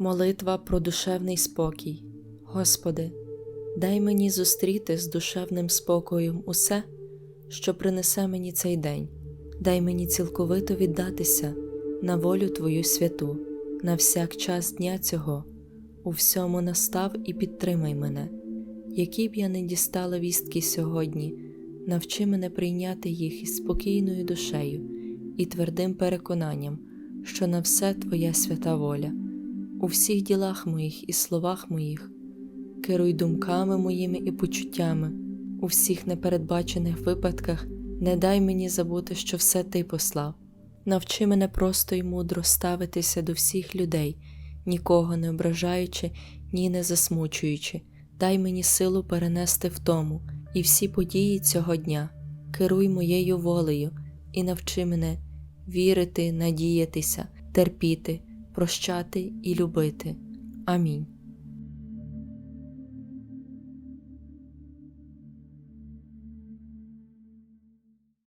Молитва про душевний спокій. Господи, дай мені зустріти з душевним спокоєм усе, що принесе мені цей день. Дай мені цілковито віддатися на волю Твою святу, на всяк час дня цього, у всьому настав і підтримай мене. Які б я не дістала вістки сьогодні, навчи мене прийняти їх із спокійною душею і твердим переконанням, що на все Твоя свята воля, у всіх ділах моїх і словах моїх, керуй думками моїми і почуттями, у всіх непередбачених випадках не дай мені забути, що все Ти послав. Навчи мене просто й мудро ставитися до всіх людей, нікого не ображаючи, ні не засмучуючи. Дай мені силу перенести втому і всі події цього дня. Керуй моєю волею і навчи мене вірити, надіятися, терпіти, прощати і любити. Амінь.